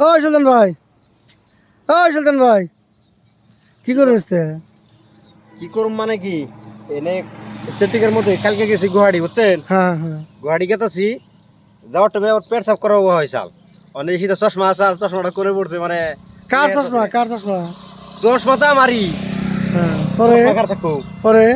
ও সুলতান ভাই। ও সুলতান ভাই। কি করুন কি করুম মানে কি? এনে সেটিকের মধ্যে কালকে গেছি গুয়াহাটি বুঝছেন? হ্যাঁ হ্যাঁ। গুয়াহাটি গেতেছি যাওয়ার টাইমে আবার পেট সাফ করা হয়েছাল অনেক শীতে চশমা আসাল চশমাটা করে পড়ছে মানে কার চশমা? কার চশমা? চশমা তো আমারই। হ্যাঁ পরে? থাকো পরে?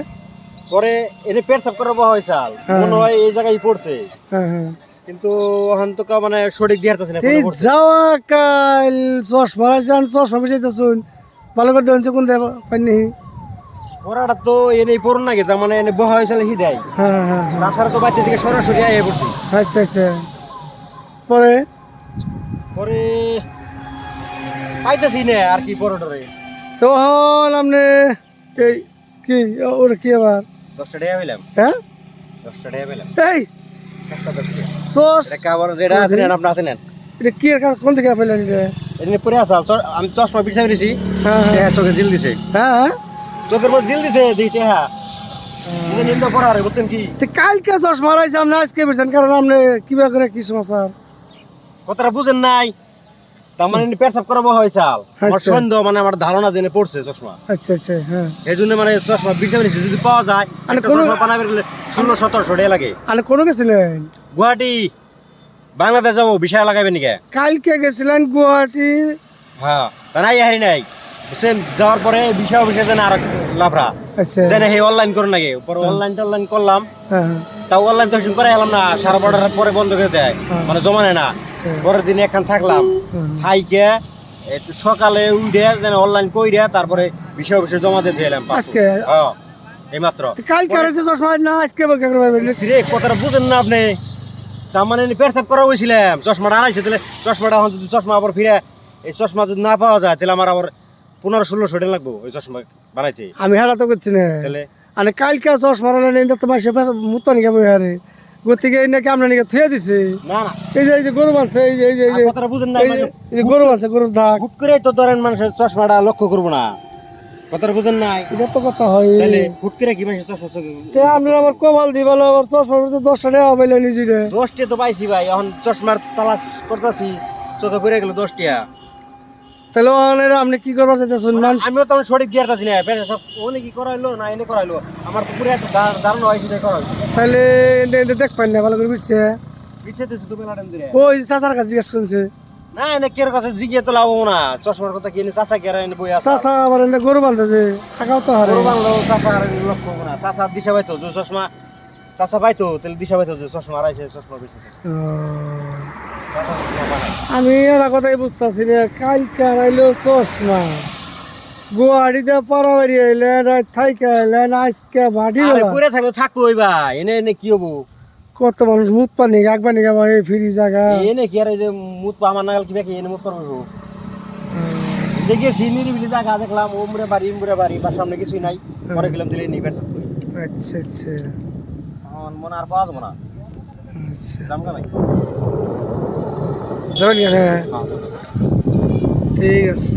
পরে এনে পেট সাফ করা হয়েছাল হ্যাঁ। মনে হয় এই জায়গায় পড়ছে। হ্যাঁ হ্যাঁ। কিন্তু ওখান তো মানে সঠিক দিয়ে হারতেছে না। যাওয়া কাল চশমা রাখছেন চশমা বুঝাইতেছুন ভালো করে দেখছেন কোন দেব পাইনি পড়াটা তো এনে পড়ুন নাকি তার মানে এনে বহা হয়েছিল হি দেয়। হ্যাঁ হ্যাঁ হ্যাঁ। তাছাড়া তো বাচ্চা থেকে সরাসরি আইয়ে পড়ছি। আচ্ছা আচ্ছা। পরে? পরে পাইতেছি না আর কি পরোটরে তখন আপনি এই কি ও- ওটা কি আবার? দশটা টাকা পেলাম। হ্যাঁ? দশটা টাকা পেলাম। এই সস কাবার যেটা আছে না আপনার হাতে নেন এটা কি কাজ কোন থেকে পেলেন এটা পরে আসা আমি চশমা হ্যাঁ হ্যাঁ। চোখে জিল দিছে। হ্যাঁ? চোখের জিল দিছে দিতে হ্যাঁ। কালকে চশমা রাইছে আপনি আজকে কারণ আপনি কিবা করে কি সমাচার কথাটা বুঝেন নাই। তার মানে সাফ করাবো হয়েছাল আমার আচ্ছা। সন্দেহ মানে আমার ধারণা জেনে পড়ছে চশমা। আচ্ছা আচ্ছা হ্যাঁ। এই জন্য মানে চশমা বিছাই নিছি যদি পাওয়া যায় মানে কোনো- বানাবে গেলে ষোলো সতেরোশো টাকা লাগে। আপনি কোনো গেছিলেন গুয়াহাটি বাংলাদেশ যাব বিষয় লাগাবে নাকি? কালকে গেছিলেন গুয়াহাটি। হ্যাঁ তা নাই হারি নাই। বুঝছেন যাওয়ার পরে বিষয় বিষয় যেন আর লাভরা। আচ্ছা। হে অনলাইন করে নাকি? পরে অনলাইন টনলাইন করলাম। হ্যাঁ হ্যাঁ, তাও অনলাইন তো করে এলাম না সারা বর্ডার পরে বন্ধ করে দেয়। হ্যাঁ। মানে জমা নেয় না। আচ্ছা। পরের দিন একখান থাকলাম হ্যাঁ। থাইকে একটু সকালে উঠে যেন অনলাইন কইরে তারপরে বিষয় বিষয় জমা দিতে এলাম আজকে? এইমাত্র। কালকে রাইছে চশমা না আজকে রে কথাটা বুঝেন না আপনি। তার মানে পেরসাপ করা হয়েছিলাম চশমাটা আনাইছে তাহলে চশমাটা এখন যদি চশমা আবার ফিরে এই চশমা যদি না পাওয়া যায় তাহলে আমার আবার পনেরো ষোলোশো টাকা লাগবো ওই চশমা বানাইতে। আমি হেরা তো করছি না। তাহলে মানে কালকে চশমা নেই তোমার সে মুত্তা নিকে বই হারে গতিকে এই নাকি আমরা নিকে থুয়ে দিছে? এই যে এই যে গরু মানছে এই যে এই যে এই যে গরু মানছে গরুর দাগ। হুট করে তো ধরেন মানুষের চশমাটা লক্ষ্য করব না। কথাটা বুঝেন নাই। এটা তো কথা হয়। তাহলে হুট করে কি মানুষের চশমা তে আমার কপাল দি বলো আবার চশমা তো দশটা টাকা পাইলে নিজে দশটি তো পাইছি ভাই এখন চশমার তালাশ করতেছি চোখে পড়ে গেল দশটিয়া তাহলে অনেক আপনি কি করবার চাইতেছেন? মানুষ আমিও তখন সঠিক গিয়ার কাছি না। ওনে কি করাইলো না এনে করাইলো? আমার তো একটা দা- দারুণ হয়েছে তাই করাইলো তাহলে এনতে দেখ পাই না ভালো করে বুঝছে? পিছিয়ে দিচ্ছে তুমি লাটেন দিলে ওই চাচার কাছে জিজ্ঞেস করছে। না এনে কের কাছে জিগিয়ে তো লাভ না। চশমার কথা কিনে চাচা কে এনে বই আছে চাচা আবার এনতে গরু বান্ধছে থাকাও তো হারে। গরু বাংলো চাচা আর লক্ষ্য না। চাচা দিশা পাইতো যে চশমা। চাচা পাইতো তাহলে দিশা পাইতো যে চশমা আড়াইছে চশমা বেশি। আমি একটা কথাই বুঝতেছি না কালকে আইলো চশমা। গুয়াহাটিতে পারাবাড়ি আইলেন থাইকে আইলেন আজকে ভাটি করে থাকলে থাকব ওই ভাই এনে এনে কি হব? কত মানুষ মুত পানি গাক পানি গাবা এই ফিরি জায়গা। এনে কি আর যে মুত পা আমার নাগাল কি বাকি এনে মুত পারব? দেখেছি নিরিবিলি জায়গা দেখলাম ওমরে বাড়ি উমরে বাড়ি বা সামনে কিছুই নাই পরে গেলাম দিলে নিবে আচ্ছা আচ্ছা। আমার মনে আর পাওয়া যাব না। আচ্ছা। কেন হ্যাঁ ঠিক আছে।